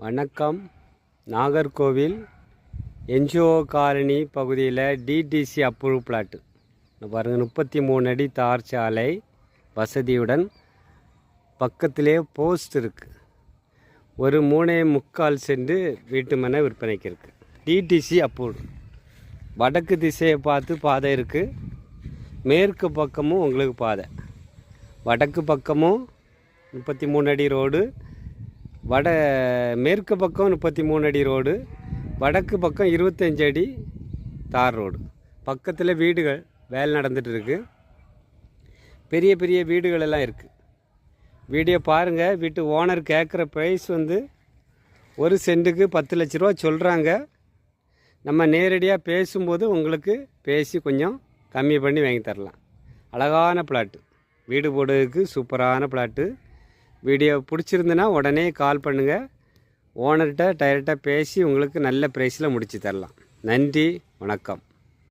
வணக்கம். Nagercoil NGO colony பகுதியில் DTC approve plot பாருங்கள் முப்பத்தி மூணு அடி தார் சாலை வசதியுடன் பக்கத்திலே போஸ்ட் இருக்குது ஒரு மூணே முக்கால் சென்று வீட்டு மனை விற்பனைக்கு இருக்குது டிடிசி அப்ரூவ் வடக்கு திசையை பார்த்து பாதை இருக்குது மேற்கு பக்கமும் உங்களுக்கு பாதை. வடக்கு பக்கமும் முப்பத்தி மூணு அடி ரோடு வட மேற்கு பக்கம் முப்பத்தி மூணு அடி ரோடு வடக்கு பக்கம் இருபத்தஞ்சு அடி தார் ரோடு. பக்கத்தில் வீடுகள் வேலை நடந்துட்டு இருக்கு. பெரிய பெரிய வீடுகள் எல்லாம் இருக்குது வீடியோ பாருங்கள் வீட்டு ஓனர் கேட்குற ப்ரைஸ் வந்து ஒரு சென்ட்டுக்கு பத்து லட்ச ரூபா சொல்கிறாங்க நம்ம நேரடியாக பேசும்போது உங்களுக்கு பேசி கொஞ்சம் கம்மி பண்ணி வாங்கி தரலாம். அழகான பிளாட்டு வீடு போடுறதுக்கு சூப்பரான பிளாட்டு வீடியோ பிடிச்சிருந்துன்னா உடனே கால் பண்ணுங்கள் ஓனர்கிட்ட டைரெக்டாக பேசி உங்களுக்கு நல்ல ப்ரைஸில் முடித்து தரலாம். நன்றி வணக்கம்.